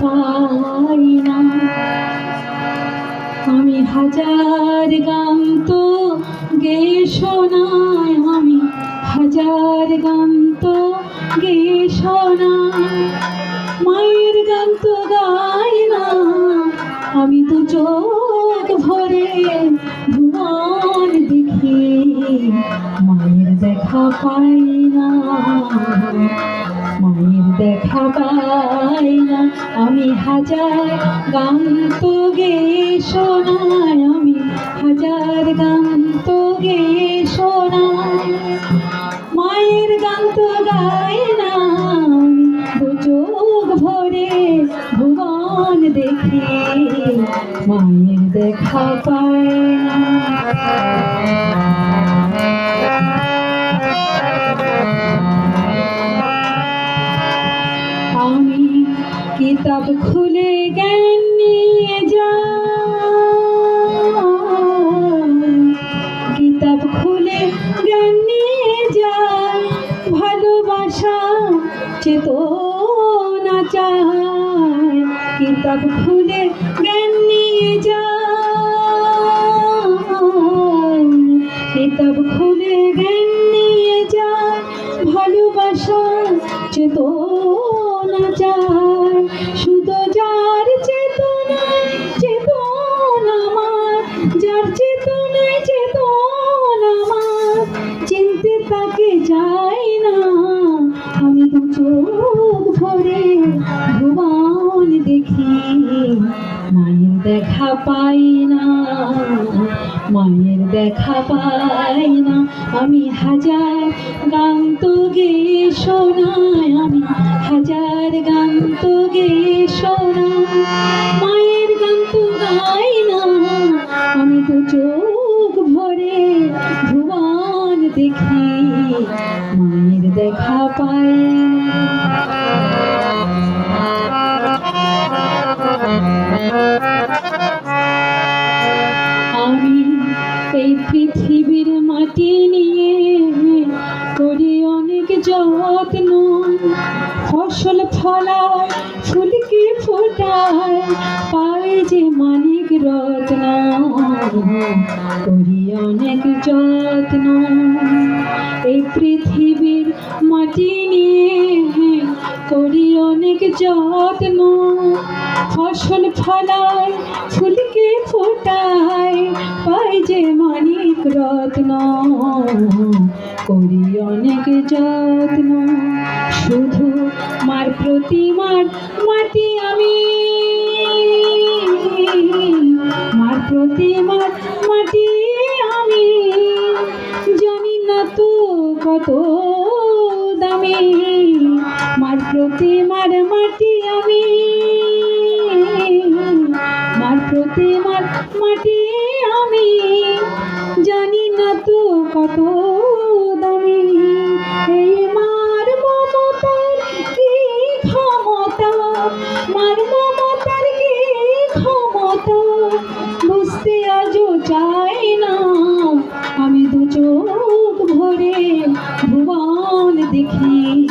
পাই না। আমি হাজার গান তো গে শোনায় আমি হাজার গান তো গে শোনাই মায়ের গান তো গাই না, আমি তো চোখ ভরে ভুবন দেখি। মায়ের দেখা পাই না, মায়ের দেখা পাই না। আমি হাজার গান তো গে শোনাই। আমি হাজার গান তো গে শোনাই। মায়ের গান তো গাই না দু চোখ ভরে ভুবন দেখি। মায়ের দেখা পায় আমি কিতাব খুলে জ্ঞান নিয়ে যা কিতাব খুলে জ্ঞান নিয়ে যা ভালোবাসা, চেতনা চাই কিতাব খুলে জ্ঞান নিয়ে যাই শুধু যার চেতনায় চেতন আমার, যার চেতনায় চেতন আমার, চিনতে তাকে যাই না। আমি দু চোখ ভরে দেখা পাই না, মায়ের দেখা পাই না। আমি হাজার গান তো গে শোনাই, আমি হাজার গান তো গে শোনাই। মায়ের গান তো গাই না, আমি তো চোখ ভরে ভুবন দেখি। মায়ের দেখা পাই আমি ফলায় ফুলকে ফোটায় পাই যে মানিক রত্ন। করি অনেক যত্ন। এই পৃথিবীর মাটি নিয়ে করি অনেক যত্ন। ফসল ফলায় ফুলকে ফোটায় পাই যে মানিক রত্ন। করি অনেক যত্ন। শুধু মার প্রতিমার মাটি আমি। মার প্রতিমার মাটি আমি। জানি না তো কত দামি। মার প্রতিমার মাটি আমি। মার প্রতিমার মাটি আমি। জানি না তো কত চাই না। আমি দু চোখ ভরে ভুবন দেখি।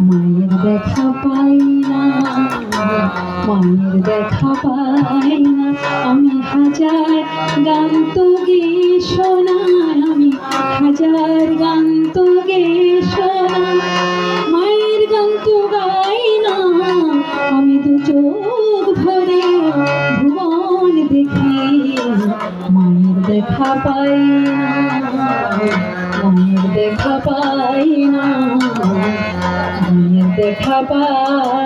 মায়ের দেখা পাই না। মায়ের দেখা পাই না। আমি হাজার গান তো গে শোনা আমি হাজার গান তো দেখা পাই না। দেখা পাই